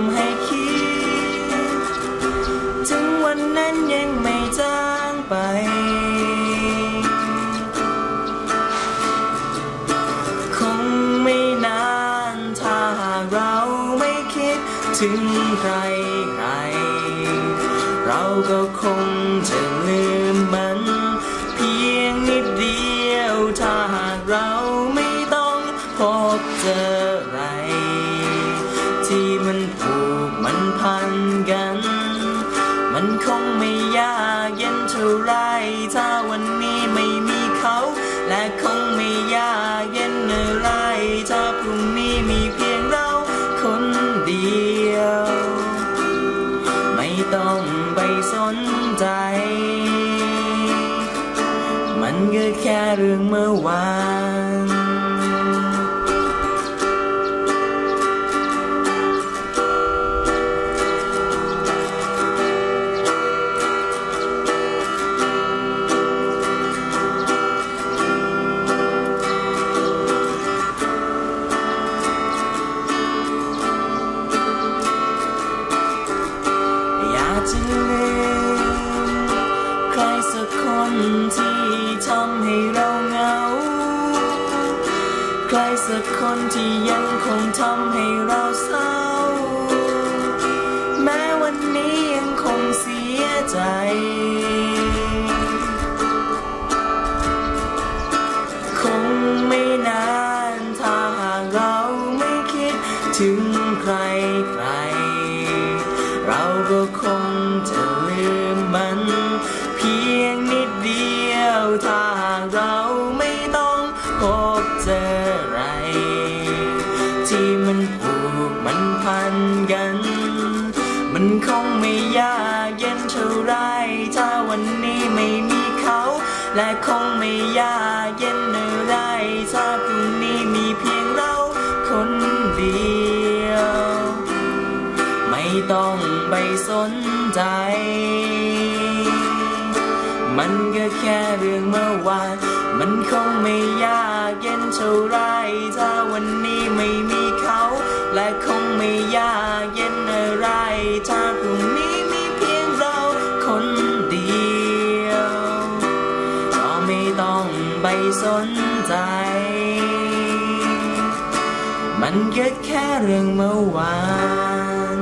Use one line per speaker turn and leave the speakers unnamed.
ำให้คิด ถึงวันนั้นยังไม่จางไป คงไม่นานถ้าหากเราไม่คิด ถึงใครใคร เราก็คงจะลืมมัน ท่าไรถ้าวันนี้ไม่มีเขา และคงไม่ยากเย็นอะไรถ้าพรุ่งนี้มีเพียงเราคนเดียว ไม่ต้องไปสนใจ มันก็แค่เรื่องเมื่อวาน ที่ทำให้เราเหงา ใครสักคนที่ยังคงทำให้เราเศร้า แม้วันนี้ยังคงเสียใจคงไม่นานถ้าหากเราไม่คิดถึงใครใคร เราก็คงจะลืมมัน งนิดเดียวถ้าหากเราไม่ต้องพบเจออะไร ที่มันผูกมันพันกัน มันคงไม่ยากเย็นเท่าไรถ้าวันนี้ไม่มีเขา และคงไม่ยากเย็นอะไรถ้าพรุ่งนี้มีเพียงเราคนเดียว ไม่ต้องไปสนใจ มันก็แค่เรื่องเมื่อวาน มันคงไม่ยากเย็นเท่าไร ถ้าวันนี้ไม่มีเขา และคงไม่ยากเย็นอะไร ถ้าพรุ่งนี้มีเพียงเราคนเดียว ก็ไม่ต้องไปสนใจ มันก็แค่เรื่องเมื่อวาน